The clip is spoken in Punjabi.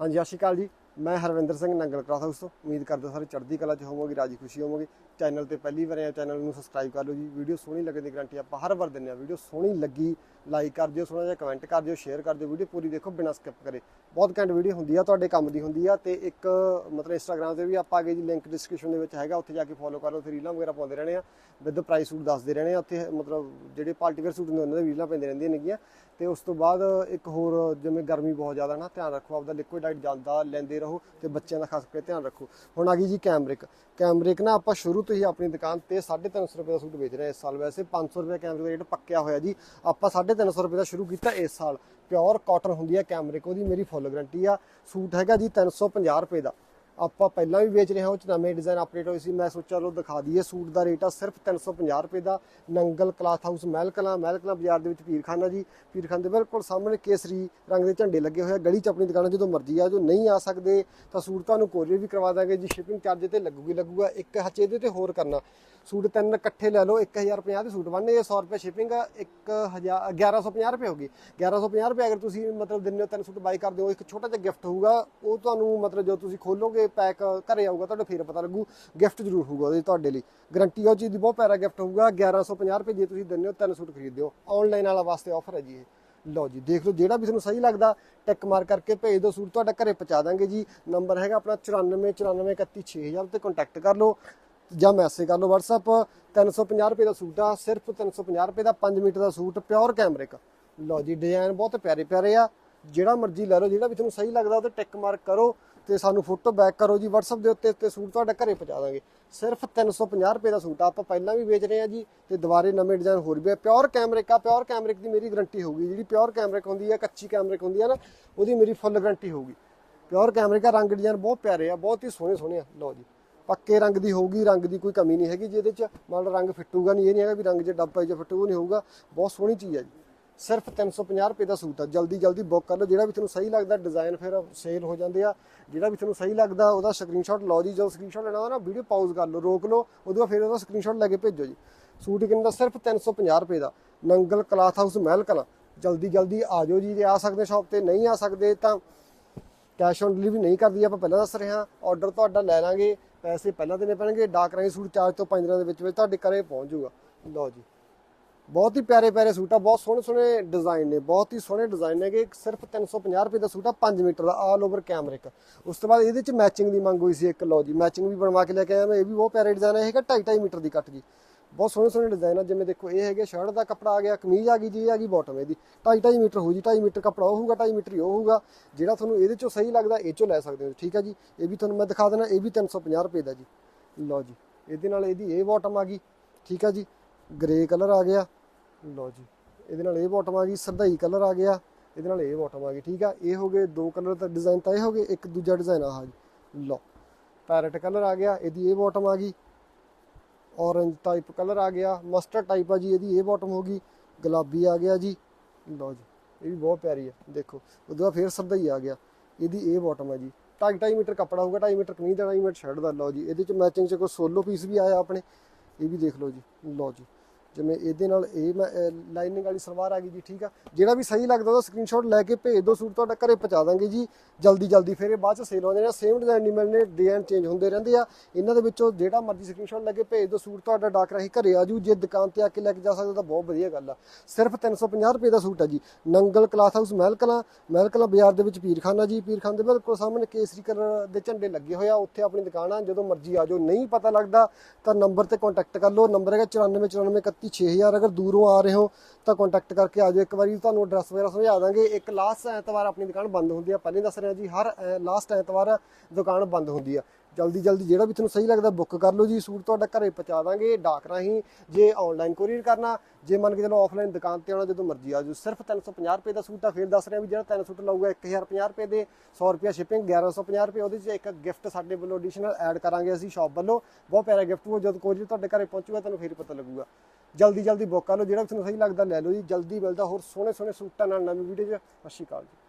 ਹਾਂਜੀ ਸਤਿ ਸ਼੍ਰੀ ਅਕਾਲ ਜੀ। ਮੈਂ ਹਰਵਿੰਦਰ ਸਿੰਘ ਨੰਗਲ ਕਲਾਸ ਹਾਊਸ ਤੋਂ। ਉਮੀਦ ਕਰਦਾ ਸਾਰੇ ਚੜ੍ਹਦੀ ਕਲਾ 'ਚ ਹੋਵੋਗੇ, ਰਾਜੀ ਖੁਸ਼ੀ ਹੋਵੋਗੇ। ਚੈਨਲ ਤੇ ਪਹਿਲੀ ਵਾਰ ਆਏ ਚੈਨਲ ਨੂੰ ਸਬਸਕ੍ਰਾਈਬ ਕਰ ਲਓ ਜੀ। ਵੀਡੀਓ ਸੋਹਣੀ ਲੱਗਣ ਦੀ ਗਾਰੰਟੀ ਆਪਾਂ ਹਰ ਵਾਰ ਦਿੰਦੇ ਆ ਵੀਡੀਓ ਸੋਹਣੀ ਲੱਗੀ ਲਾਈਕ ਕਰ ਦਿਓ, ਸੋਹਣਾ ਜਿਹਾ ਕਮੈਂਟ ਕਰ ਦਿਓ ਸ਼ੇਅਰ ਕਰ ਦਿਓ। ਵੀਡੀਓ ਪੂਰੀ ਦੇਖੋ, ਬਿਨਾਂ ਸਕਿਪ ਕਰੇ। ਬਹੁਤ ਘੈਂਟ ਵੀਡੀਓ ਹੁੰਦੀ ਆ, ਤੁਹਾਡੇ ਕੰਮ ਦੀ ਹੁੰਦੀ ਆ। ਤੇ ਇੱਕ ਮਤਲਬ ਇੰਸਟਾਗ੍ਰam ਤੇ ਵੀ ਆਪਾਂ ਅੱਗੇ ਜੀ ਲਿੰਕ ਡਿਸਕ੍ਰਿਪਸ਼ਨ ਦੇ ਵਿੱਚ ਹੈਗਾ, ਉੱਥੇ ਜਾ ਕੇ ਫੋਲੋ ਕਰ ਲਓ। ਉੱਥੇ ਰੀਲਾਂ ਵਗੈਰਾ ਪਾਉਂਦੇ ਰਹਿਣੇ ਆ। ਵਿਦ ਪ੍ਰਾਈਸ ਸੂਟ ਦੱਸਦੇ ਰਹਿਣੇ ਆ। ਉੱਥੇ ਮਤਲਬ ਜਿਹੜੇ ਪਾਰਟੀ ਵੇਅਰ ਸੂਟ ਹੁੰਦੇ, ਉਹਨਾਂ ਦੇ ਰੀਲਾਂ ਪੈਂਦੇ ਰਹਿੰਦੀਆਂ ਨੇਗੀਆਂ। ਤੇ ਉਸ ਤੋਂ ਬਾਅਦ ਇੱਕ ਹੋਰ, ਜਿਵੇਂ ਗਰਮੀ ਬਹੁਤ ਜ਼ਿਆਦਾ ਨਾ, ਧਿਆਨ ਰੱਖੋ, ਆਪਦਾ ਲਿਕੁਇਡ ਡਾਈਟ ਜਾਂਦਾ, ਲੈਂਦੇ ਰਹੋ ਤੇ ਬੱਚਿਆਂ ਦਾ ਖਾਸ ਕਰਕੇ ਧਿਆਨ ਰੱਖੋ। ਹੁਣ ਆ ਗਈ ਜੀ ਕੈਮਰਿਕ ਕੈਮਰਿਕ ਨਾ ਆਪਾਂ ਸ਼ੁਰੂ ਤੋਂ ਹੀ ਆਪਣੀ ਦੁਕਾਨ ਤੇ 350 ਰੁਪਏ ਦਾ ਸੂਟ ਵੇਚ ਰਹੇ ਹਾਂ ਇਸ ਸਾਲ। ਵੈਸੇ 500 ਰੁਪਏ ਕੈਮਰਿਕ ਦਾ ਰੇਟ ਪੱਕਿਆ ਹੋਇਆ ਜੀ। ਆਪਾਂ 350 ਰੁਪਏ ਦਾ ਸ਼ੁਰੂ ਕੀਤਾ ਇਸ ਸਾਲ। ਪਿਓਰ ਕਾਟਨ ਹੁੰਦੀ ਹੈ ਕੈਮਰਿਕ ਉਹਦੀ ਮੇਰੀ ਫੁੱਲ ਗਾਰੰਟੀ ਆ। ਸੂਟ ਹੈਗਾ ਜੀ 350 ਰੁਪਏ ਦਾ। ਆਪਾਂ ਪਹਿਲਾਂ ਵੀ ਵੇਚ ਰਹੇ ਹਾਂ, ਉਹ ਚ ਨਵੇਂ ਡਿਜ਼ਾਈਨ ਅਪਡੇਟ ਹੋਏ ਸੀ। ਮੈਂ ਸੋਚਿਆ ਲੋ ਦਿਖਾ ਦਈਏ, ਸੂਟ ਦਾ ਰੇਟ ਆ ਸਿਰਫ 350 ਰੁਪਏ ਦਾ। ਨੰਗਲ ਕਲਾਥ ਹਾਊਸ ਮਹਿਲਕਲਾਂ ਮਹਿਲਕਲਾਂ ਬਾਜ਼ਾਰ ਦੇ ਵਿੱਚ ਪੀਰਖਾਨਾ ਜੀ। ਪੀਰਖਾਨ ਦੇ ਬਿਲਕੁਲ ਸਾਹਮਣੇ ਕੇਸਰੀ ਰੰਗ ਦੇ ਝੰਡੇ ਲੱਗੇ ਹੋਏ ਆ। ਗਲੀ ਚ ਆਪਣੀ ਦੁਕਾਨ ਜਦੋਂ ਮਰਜ਼ੀ ਆ ਜੋ ਨਹੀਂ ਆ ਸਕਦੇ, ਤਾਂ ਸੂਟ ਤੁਹਾਨੂੰ ਕੋਰੀਅਰ ਵੀ ਕਰਵਾ ਦਾਂਗੇ ਜੀ। ਸ਼ਿਪਿੰਗ ਚਾਰਜ ਤੇ ਲੱਗੂਗੀ, ਲੱਗੂਗਾ। ਇੱਕ ਹੱਚ ਇਹਦੇ ਤੇ ਹੋਰ ਕਰਨਾ। ਸੂਟ ਤਿੰਨ ਇਕੱਠੇ ਲੈ ਲਓ 1050 ਦੇ ਸੂਟ ਬਣਨੇ 100 ਰੁਪਏ ਸ਼ਿਪਿੰਗ 1000 1150 ਰੁਪਏ ਹੋਗੀ 1150 ਰੁਪਏ ਅਗਰ ਤੁਸੀਂ ਮਤਲਬ ਦਿੰਦੇ ਹੋ, ਤਿੰਨ ਸੂਟ ਬਾਈ ਕਰਦੇ ਹੋ, ਇੱਕ ਛੋਟਾ ਜਿਹਾ ਗਿਫਟ ਹੋਊਗਾ, ਉਹ ਤੁਹਾਨੂੰ ਮਤਲਬ ਜਦੋਂ ਤੁਸੀਂ ਖੋਲੋਗੇ ਪੈਕ ਘਰੇ ਆਊਗਾ ਤੁਹਾਡੇ ਫਿਰ ਪਤਾ ਲੱਗੂ ਗਿਫਟ ਜ਼ਰੂਰ ਹੋਊਗਾ ਉਹਦੇ ਤੁਹਾਡੇ ਲਈ। ਗਰੰਟੀ ਉਹ ਚੀਜ਼ ਦੀ ਬਹੁਤ ਪਿਆਰਾ ਗਿਫਟ ਹੋਊਗਾ 1150 ਰੁਪਏ ਜੇ ਤੁਸੀਂ ਦਿੰਦੇ ਹੋ, ਤਿੰਨ ਸੂਟ ਖਰੀਦਦੇ ਹੋ ਆਨਲਾਈਨ ਵਾਲਾ ਵਾਸਤੇ ਆਫਰ ਹੈ ਜੀ ਇਹ। ਲਓ ਜੀ, ਦੇਖ ਲਓ, ਜਿਹੜਾ ਵੀ ਤੁਹਾਨੂੰ ਸਹੀ ਲੱਗਦਾ ਟਿਕ ਮਾਰ ਕਰਕੇ ਭੇਜ ਦਿਓ, ਸੂਟ ਤੁਹਾਡਾ ਘਰੇ ਪਹੁੰਚਾ ਦਾਂਗੇ ਜੀ। ਨੰਬਰ ਹੈਗਾ ਆਪਣਾ 9494316000 ਤੇ ਕੰਟੈਕਟ ਕਰ ਲਓ ਜਾਂ ਮੈਸੇਜ ਕਰ ਲਓ WhatsApp 350 ਰੁਪਏ ਦਾ ਸੂਟ ਆ, ਸਿਰਫ 350 ਰੁਪਏ ਦਾ 5 ਮੀਟਰ ਦਾ ਸੂਟ ਪਿਓਰ ਕੈਮਰਿਕ ਲਓ ਜੀ ਡਿਜ਼ਾਈਨ ਬਹੁਤ ਪਿਆਰੇ ਪਿਆਰੇ ਆ। ਜਿਹੜਾ ਮਰਜ਼ੀ ਲੈ ਲਓ, ਜਿਹੜਾ ਵੀ ਤੁਹਾਨੂੰ ਸਹੀ ਲੱਗਦਾ ਉਹ ਉਹਤੇ ਟਿਕ ਮਾਰਕ ਕਰੋ। ਤੇ ਸਾਨੂੰ ਫੋਟੋ ਬੈਕ ਕਰੋ ਜੀ, WhatsApp ਦੇ ਉੱਤੇ ਤੇ ਸੂਟ ਤੁਹਾਡੇ ਘਰੇ ਪਹੁੰਚਾ ਦਾਂਗੇ। ਸਿਰਫ 350 ਰੁਪਏ ਦਾ ਸੂਟ ਆਪਾਂ ਪਹਿਲਾਂ ਵੀ ਵੇਚ ਰਹੇ ਆ ਜੀ, ਤੇ ਦੁਬਾਰੇ ਨਵੇਂ ਡਿਜ਼ਾਈਨ ਹੋਰ ਵੀ ਆ। ਪਿਓਰ ਕੈਮਰਿਕ ਆ ਪਿਓਰ ਕੈਮਰਿਕ ਦੀ ਮੇਰੀ ਗਾਰੰਟੀ ਹੋਊਗੀ, ਜਿਹੜੀ ਪਿਓਰ ਕੈਮਰਿਕ ਹੁੰਦੀ ਆ, ਕੱਚੀ ਕੈਮਰਿਕ ਹੁੰਦੀ ਆ ਨਾ, ਉਹਦੀ ਮੇਰੀ ਫੁੱਲ ਗਾਰੰਟੀ ਹੋਊਗੀ। ਪਿਓਰ ਕੈਮਰਿਕ ਆ, ਰੰਗ ਡਿਜ਼ਾਈਨ ਬਹੁਤ ਪਿਆਰੇ ਆ, ਬਹੁਤ ਹੀ ਸੋਹਣੇ ਸੋਹਣੇ ਆ, ਲਓ ਜੀ। ਪੱਕੇ ਰੰਗ ਦੀ ਹੋਊਗੀ, ਰੰਗ ਦੀ ਕੋਈ ਕਮੀ ਨਹੀਂ ਹੈਗੀ ਜਿਹਦੇ ਚ। ਮੰਨ ਰੰਗ ਫਿੱਟੂਗਾ ਨਹੀਂ, ਇਹ ਨਹੀਂ ਹੈਗਾ ਵੀ ਰੰਗ ਜੇ ਡੱਬਾ ਜਿਹਾ ਫਿੱਟੂਗਾ ਨਹੀਂ ਹੋਊਗਾ। ਬਹੁਤ ਸੋਹਣੀ ਚੀਜ਼ ਆ ਜੀ। ਸਿਰਫ 350 ਰੁਪਏ ਦਾ ਸੂਟ ਆ। ਜਲਦੀ ਜਲਦੀ ਬੁੱਕ ਕਰ ਲਓ। ਜਿਹੜਾ ਵੀ ਤੁਹਾਨੂੰ ਸਹੀ ਲੱਗਦਾ ਡਿਜ਼ਾਈਨ ਫਿਰ ਸੇਲ ਹੋ ਜਾਂਦੇ ਆ। ਜਿਹੜਾ ਵੀ ਤੁਹਾਨੂੰ ਸਹੀ ਲੱਗਦਾ, ਉਹਦਾ ਸਕਰੀਨਸ਼ਾਟ ਲਓ ਜੀ। ਜਦੋਂ ਸਕਰੀਨਸ਼ਾਟ ਲੈਣਾ ਹੋਵੇ ਨਾ ਵੀਡੀਓ ਪਾਜ਼ ਕਰ ਲਓ, ਰੋਕ ਲਓ। ਉਦੋਂ ਬਾਅਦ ਫਿਰ ਉਹਦਾ ਸਕਰੀਨਸ਼ਾਟ ਲੈ ਕੇ ਭੇਜੋ ਜੀ। ਸੂਟ ਕਿੰਨੇ ਦਾ? ਸਿਰਫ 350 ਰੁਪਏ ਦਾ। ਨੰਗਲ ਕਲਾਥ ਹਾਊਸ ਮਹਿਲ ਕਲਾਂ ਜਲਦੀ ਜਲਦੀ ਆ ਜਾਓ ਜੀ। ਜੇ ਆ ਸਕਦੇ ਸ਼ਾਪ ਤੇ, ਨਹੀਂ ਆ ਸਕਦੇ ਤਾਂ ਕੈਸ਼ ਔਨ ਡਿਲੀਵਰੀ ਨਹੀਂ ਕਰਦੀ। ਆਪਾਂ ਪਹਿਲਾਂ ਦੱਸ ਰਹੇ ਹਾਂ। ਆਰਡਰ ਤੁਹਾਡਾ ਲੈ ਲਾਂਗੇ। ਪੈਸੇ ਪਹਿਲਾਂ ਦੇਣੇ ਪੈਣਗੇ। ਡਾਕ ਰਾਹੀਂ ਸੂਟ ਚਾਰਜ ਤੋਂ 5 ਦਿਨਾਂ ਦੇ ਵਿੱਚ ਵਿੱਚ ਤੁਹਾਡੇ ਘਰੇ ਪਹੁੰਚ ਜਾਊਗਾ। ਲਓ ਜੀ। ਬਹੁਤ ਹੀ ਪਿਆਰੇ ਪਿਆਰੇ ਸੂਟ ਆ, ਬਹੁਤ ਸੋਹਣੇ ਸੋਹਣੇ ਡਿਜ਼ਾਈਨ ਨੇ, ਬਹੁਤ ਹੀ ਸੋਹਣੇ ਡਿਜ਼ਾਈਨ ਨੇਗੇ ਸਿਰਫ 350 ਰੁਪਏ ਦਾ ਸੂਟ ਆ 5 ਮੀਟਰ ਦਾ ਆਲ ਓਵਰ ਕੈਮਰਿਕ ਉਸ ਤੋਂ ਬਾਅਦ ਇਹਦੇ ਚ ਮੈਚਿੰਗ ਦੀ ਮੰਗ ਹੋਈ ਸੀ ਇੱਕ, ਲਓ ਜੀ ਮੈਚਿੰਗ ਵੀ ਬਣਵਾ ਕੇ ਲੈ ਕੇ ਆਇਆ ਮੈਂ, ਇਹ ਵੀ ਬਹੁਤ ਪਿਆਰੇ ਡਿਜ਼ਾਈਨ ਹੈ ਇਹ ਹੈਗਾ 2.5 ਮੀਟਰ ਦੀ ਕੱਟ ਜੀ। ਬਹੁਤ ਸੋਹਣੇ ਸੋਹਣੇ ਡਿਜ਼ਾਈਨ ਆ, ਜਿਵੇਂ ਦੇਖੋ, ਇਹ ਹੈਗੇ ਸ਼ਰਟ ਦਾ ਕੱਪੜਾ ਆ ਗਿਆ, ਕਮੀਜ਼ ਆ ਗਈ ਜੀ, ਇਹ ਆ ਗਈ ਬਾਟਮ ਇਹਦੀ। 2.5 ਮੀਟਰ ਹੋ ਜੀ 2.5 ਮੀਟਰ ਕੱਪੜਾ ਉਹ ਹੋਊਗਾ 2.5 ਮੀਟਰ ਉਹ ਹੋਊਗਾ, ਜਿਹੜਾ ਤੁਹਾਨੂੰ ਇਹਦੇ ਚੋਂ ਸਹੀ ਲੱਗਦਾ, ਇਹ ਚੋਂ ਲੈ ਸਕਦੇ ਹੋ ਠੀਕ ਆ ਜੀ? ਇਹ ਵੀ ਤੁਹਾਨੂੰ ਮੈਂ ਦਿਖਾ ਦੇਣਾ, ਇਹ ਵੀ 350 ਰੁਪਏ ਦਾ ਜੀ। ਲਓ ਜੀ, ਇਹਦੇ ਨਾਲ ਇਹਦੀ ਇਹ ਬਾਟਮ ਆ ਗਈ, ਠੀਕ ਆ ਜੀ? ਗ੍ਰੇ ਕਲਰ ਆ ਗਿਆ। ਲਓ ਜੀ। ਇਹਦੇ ਨਾਲ ਇਹ ਬਾਟਮ ਆ ਗਈ ਸਰਦਾਈ ਕਲਰ ਆ ਗਿਆ। ਇਹਦੇ ਨਾਲ ਇਹ ਬਾਟਮ ਆ ਗਈ ਠੀਕ ਆ? ਇਹ ਹੋ ਗਏ ਦੋ ਕਲਰ ਦਾ ਡਿਜ਼ਾਈਨ ਤਾਂ ਇਹ ਹੋ ਗਏ ਇੱਕ ਦੂਜਾ ਡਿਜ਼ਾਈਨ ਆ ਜੀ ਲਓ ਪੈਰਟ ਕਲਰ ਆ ਗਿਆ ਇਹਦੀ ਇਹ ਬਾਟਮ ਆ ਗਈ। ਔਰੰਜ ਟਾਈਪ ਕਲਰ ਆ ਗਿਆ ਮਸਟਰਡ ਟਾਈਪ ਆ ਜੀ ਇਹਦੀ ਇਹ ਬਾਟਮ ਹੋ ਗਈ। ਗੁਲਾਬੀ ਆ ਗਿਆ ਜੀ। ਲਓ ਜੀ ਇਹ ਵੀ ਬਹੁਤ ਪਿਆਰੀ ਆ ਦੇਖੋ। ਉਹਦੇ ਬਾਅਦ ਫੇਰ ਸਰਦਾਈ ਆ ਗਿਆ ਇਹਦੀ ਇਹ ਬਾਟਮ ਆ ਜੀ। 2.5 ਮੀਟਰ ਕੱਪੜਾ ਹੋਊਗਾ 2.5 ਮੀਟਰ ਕਮੀਜ਼ ਦਾ 2.5 ਮੀਟਰ ਸ਼ਰਟ ਦਾ ਲਓ ਜੀ। ਇਹਦੇ ਚ ਮੈਚਿੰਗ ਚ ਕੋਈ ਸੋਲੋ ਪੀਸ ਵੀ ਆਇਆ ਆਪਣੇ ਇਹ ਵੀ ਦੇਖ ਲਓ ਜੀ। ਲਓ ਜੀ। ਜਿਵੇਂ ਇਹਦੇ ਨਾਲ ਇਹ ਮੈਂ ਲਾਈਨਿੰਗ ਵਾਲੀ ਸਲਵਾਰ ਆ ਗਈ ਜੀ, ਠੀਕ ਆ? ਜਿਹੜਾ ਵੀ ਸਹੀ ਲੱਗਦਾ ਉਹਦਾ ਸਕਰੀਨਸ਼ਾਟ ਲੈ ਕੇ ਭੇਜ ਦਿਓ, ਸੂਟ ਤੁਹਾਡਾ ਘਰੇ ਪਹੁੰਚਾ ਦਾਂਗੇ ਜੀ। ਜਲਦੀ ਜਲਦੀ ਫਿਰ ਇਹ ਬਾਅਦ ਚ ਸੇਲ ਹੋ ਜਾਣਾ ਸੇਮ ਡਿਜ਼ਾਈਨ ਨਹੀਂ ਮਿਲਨੇ ਡਿਜ਼ਾਈਨ ਚੇਂਜ ਹੁੰਦੇ ਰਹਿੰਦੇ ਆ। ਇਹਨਾਂ ਦੇ ਵਿੱਚੋਂ ਜਿਹੜਾ ਮਰਜ਼ੀ ਸਕਰੀਨਸ਼ਾਟ ਲੈ ਕੇ ਭੇਜ ਦਿਓ, ਸੂਟ ਤੁਹਾਡਾ ਡਾਕ ਰਾਹੀਂ ਘਰੇ ਆ ਜੂ ਜੇ ਦੁਕਾਨ ਤੇ ਆ ਕੇ ਲੈ ਕੇ ਜਾ ਸਕਦੇ ਤਾਂ ਬਹੁਤ ਵਧੀਆ ਗੱਲ ਆ। ਸਿਰਫ 350 ਰੁਪਏ ਦਾ ਸੂਟ ਆ ਜੀ। ਨੰਗਲ ਕਲਾਥ ਹਾਊਸ ਮਹਿਲਕਲਾਂ ਮਹਿਲਕਲਾਂ ਬਾਜ਼ਾਰ ਦੇ ਵਿੱਚ ਪੀਰਖਾਨਾ ਜੀ। ਪੀਰਖਾਨ ਦੇ ਬਿਲਕੁਲ ਸਾਹਮਣੇ ਕੇਸਰੀ ਕਲਰ ਦੇ ਝੰਡੇ ਲੱਗੇ ਹੋਏ ਆ। ਉੱਥੇ ਆਪਣੀ ਦੁਕਾਨ ਆ, ਜਦੋਂ ਮਰਜ਼ੀ ਆ ਜਾਓ। ਨਹੀਂ ਪਤਾ ਲੱਗਦਾ ਤਾਂ ਨੰਬਰ ਤੇ ਕੰਟੈਕਟ ਕਰ ਲਓ। ਨੰਬਰ ਹੈਗਾ 9494316000 ਅਗਰ ਦੂਰੋਂ ਆ ਰਹੇ ਹੋ, ਤਾਂ ਕੰਟੈਕਟ ਕਰਕੇ ਆ ਜਾਓ। ਇੱਕ ਵਾਰੀ ਤੁਹਾਨੂੰ ਐਡਰੈਸ ਵਗੈਰਾ ਸਮਝਾ ਦਾਂਗੇ। ਇੱਕ ਲਾਸਟ ਐਤਵਾਰ ਆਪਣੀ ਦੁਕਾਨ ਬੰਦ ਹੁੰਦੀ ਆ। ਪਹਿਲੇ ਦੱਸ ਰਿਹਾ ਜੀ, ਹਰ ਲਾਸਟ ਐਤਵਾਰ ਦੁਕਾਨ ਬੰਦ ਹੁੰਦੀ ਆ। ਜਲਦੀ ਜਲਦੀ ਜਿਹੜਾ ਵੀ ਤੁਹਾਨੂੰ ਸਹੀ ਲੱਗਦਾ ਬੁੱਕ ਕਰ ਲਓ ਜੀ। ਸੂਟ ਤੁਹਾਡਾ ਘਰੇ ਪਹੁੰਚਾ ਦਾਂਗੇ। ਡਾਕ ਰਾਹੀਂ ਜੇ ਆਨਲਾਈਨ ਕੋਰੀਅਰ ਕਰਨਾ, ਜੇ ਮੰਨ ਕੇ ਚਲੋ ਆਫਲਾਈਨ ਦੁਕਾਨ ਤੇ ਆਉਣਾ, ਜਦੋਂ ਮਰਜ਼ੀ ਆ ਜਾਓ। ਸਿਰਫ 350 ਰੁਪਏ ਦਾ ਸੂਟ ਆ। ਫਿਰ ਦੱਸ ਰਿਹਾ ਵੀ ਜਿਹੜਾ ਤਿੰਨ ਸੂਟ ਲਊਗਾ 1050 ਰੁਪਏ ਦੇ 100 ਰੁਪਏ ਸ਼ਿਪਿੰਗ 1150 ਰੁਪਏ, ਉਹਦੇ 'ਚ ਇੱਕ ਗਿਫਟ ਸਾਡੇ ਵੱਲੋਂ ਐਡੀਸ਼ਨਲ ਐਡ ਕਰਾਂਗੇ ਅਸੀਂ ਸ਼ਾਪ ਵੱਲੋਂ। ਬਹੁਤ ਪਿਆਰਾ ਗਿਫਟ ਉਹ ਜਦੋਂ ਕੋਰੀਅਰ ਤੁਹਾਡੇ ਘਰੇ ਪਹੁੰਚੂਗਾ, ਤੁਹਾਨੂੰ ਫਿਰ ਪਤਾ ਲੱਗੂਗਾ। ਜਲਦੀ ਜਲਦੀ ਬੁੱਕ ਕਰ ਲਓ, ਜਿਹੜਾ ਵੀ ਤੁਹਾਨੂੰ ਸਹੀ ਲੱਗਦਾ ਲੈ ਲਓ ਜੀ, ਜਲਦੀ ਮਿਲਦਾ, ਹੋਰ ਸੋਹਣੇ ਸੋਹਣੇ ਸੂਟਾਂ ਨਾਲ ਨਵੀਂ ਵੀਡੀਓ 'ਚ। ਸਤਿ ਸ਼੍ਰੀ ਅਕਾਲ ਜੀ।